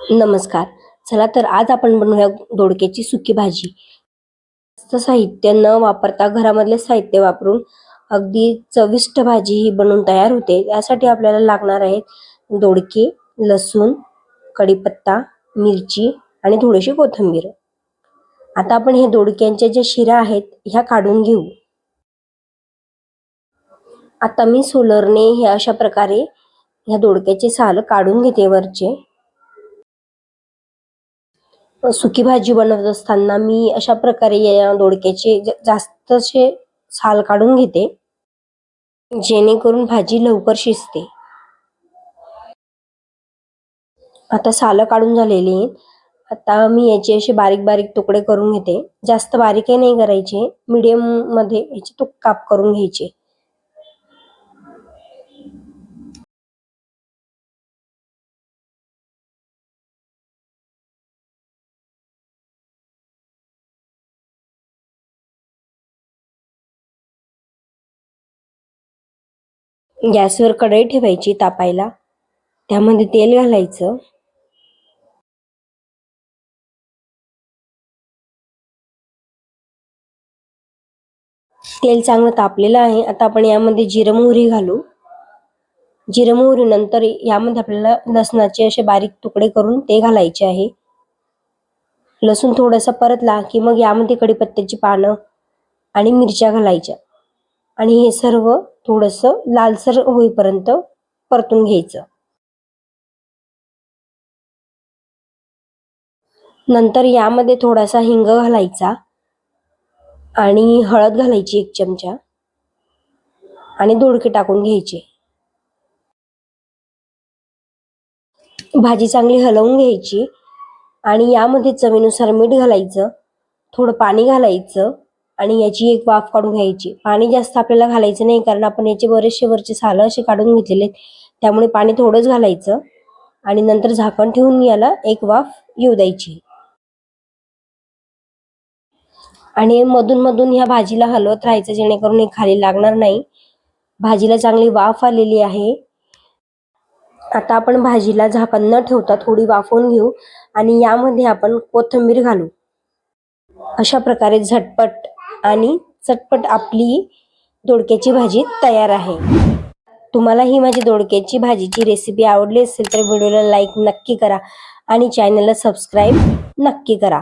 नमस्कार. चला तर आज आपण बनवूया दोडक्याची सुकी भाजी. साहित्य न वापरता घरामधले साहित्य वापरून अगदी चविष्ट भाजी ही बनवून तयार होते. यासाठी आपल्याला लागणार आहेत दोडके लसूण कढीपत्ता मिरची आणि थोडीशी कोथिंबीर. आता आपण हे दोडक्यांच्या ज्या शिरा आहेत ह्या काढून घेऊ. आता मी सोलरने हे अशा प्रकारे ह्या दोडक्याचे साल काढून घेते वरचे. सुकी भाजी बनवत असताना मी अशा प्रकारे या दोडक्याचे ज- जास्त असे साल काढून घेते. जेणेकरून भाजी लवकर शिजते. आता साल काढून झालेली आता मी याचे असे बारीक बारीक तुकडे करून घेते. जास्त बारीकही नाही करायचे. मीडियममध्ये याचे तुक काप करून घ्यायचे. गॅसवर कढई ठेवायची तापायला. त्यामध्ये तेल घालायचं. तेल चांगलं तापलेलं आहे. आता आपण यामध्ये जिरं मोहरी घालू. जिरं मोहरी नंतर यामध्ये आपल्याला लसणाचे असे बारीक तुकडे करून ते घालायचे आहे. लसूण थोडासा परतला की मग यामध्ये कडीपत्त्याची पानं आणि मिरच्या घालायच्या. आणि हे सर्व थोडस लालसर होईपर्यंत परतून घ्यायचं. नंतर यामध्ये थोडासा हिंग घालायचा आणि हळद घालायची एक चमचा आणि दोडके टाकून घ्यायचे. भाजी चांगली हलवून घ्यायची आणि यामध्ये चवीनुसार मीठ घालायचं थोडं पाणी घालायचं आणि याची एक वाफ काढून घ्यायची. पाणी जास्त आपल्याला घालायचं नाही कारण आपण याचे बरेचसे वरचे सालं असे काढून घेतलेले त्यामुळे पाणी थोडंच घालायचं आणि नंतर झाकण ठेवून याला एक वाफ येऊ द्यायची. आणि मधून मधून ह्या भाजीला हलवत राहायचं जेणेकरून हे खाली लागणार नाही. भाजीला चांगली वाफ आलेली आहे. आता आपण भाजीला झाकण न ठेवता थोडी वाफवून घेऊ आणि यामध्ये आपण कोथिंबीर घालू. अशा प्रकारे झटपट आणि चटपट आपली दोडक्याची भाजी तयार आहे. तुम्हाला ही माझी दोडक्याची भाजीची रेसिपी आवडली असेल तर व्हिडिओला लाईक नक्की करा आणि चॅनलला सबस्क्राईब नक्की करा.